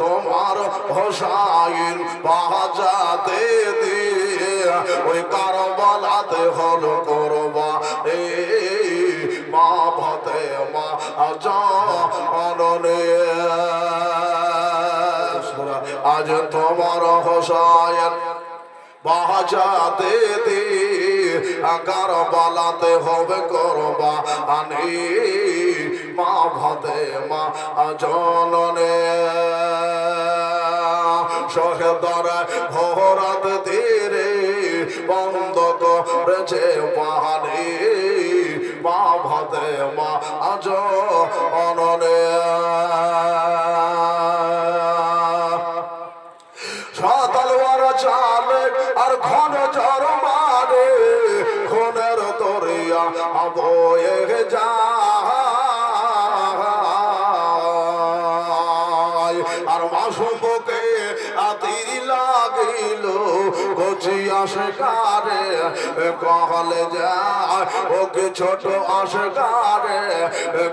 তোমার হোসাইন বাজাতে দিয়ে ওই কারবালাতে হল করবা। এ মা ভতে মা জননে আজ তোমার হোসাইন বাজাতে দি আকার বালাতে হবে করবা। আনি মা ভাতে মা জননে সহেদর ভোরাত ধীরে বন্ধ করেছে পাহাড়ি মা ভাতে মা আজ অননে। সাতালওয়ার চালে আর ঘন ঝড় মারে, খনের দরিয়া বয়ে যায়। আর মাসুমকে আতির লাগিল, কচি আশকারে কহলে যায়, ওকে ছোট আশকারে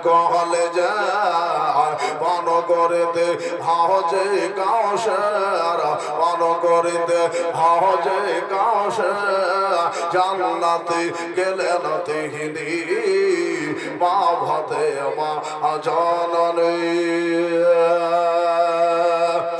কহলে যায়। পান করে দে হাজে কাউসের পান করে দে হাজে কাউসের জান্নাতে গেলেন তিহিনি মা ভাতে মা জননী।